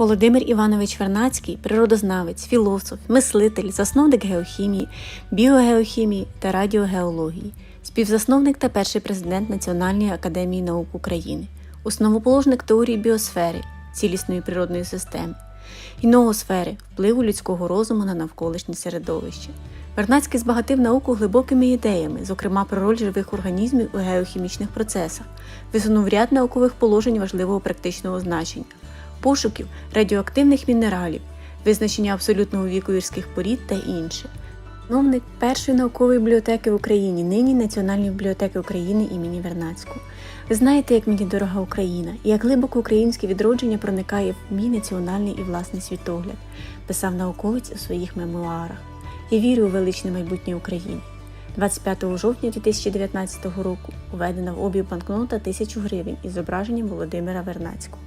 Володимир Іванович Вернацький природознавець, філософ, мислитель, засновник геохімії, біогеохімії та радіогеології, співзасновник та перший президент Національної академії наук України, основоположник теорії біосфери, цілісної природної системи, і ноосфери, впливу людського розуму на навколишнє середовище. Вернацький збагатив науку глибокими ідеями, зокрема про роль живих організмів у геохімічних процесах, висунув ряд наукових положень важливого практичного значення, пошуків радіоактивних мінералів, визначення абсолютного віку гірських порід та інше. Засновник першої наукової бібліотеки в Україні, нині Національної бібліотеки України імені Вернацького. Ви знаєте, як мені дорога Україна, і як глибоко українське відродження проникає в мій національний і власний світогляд, писав науковець у своїх мемуарах. Я вірю у величне майбутнє України. 25 жовтня 2019 року уведена в обіг банкнота 1000 гривень із зображенням Володимира Вернацького.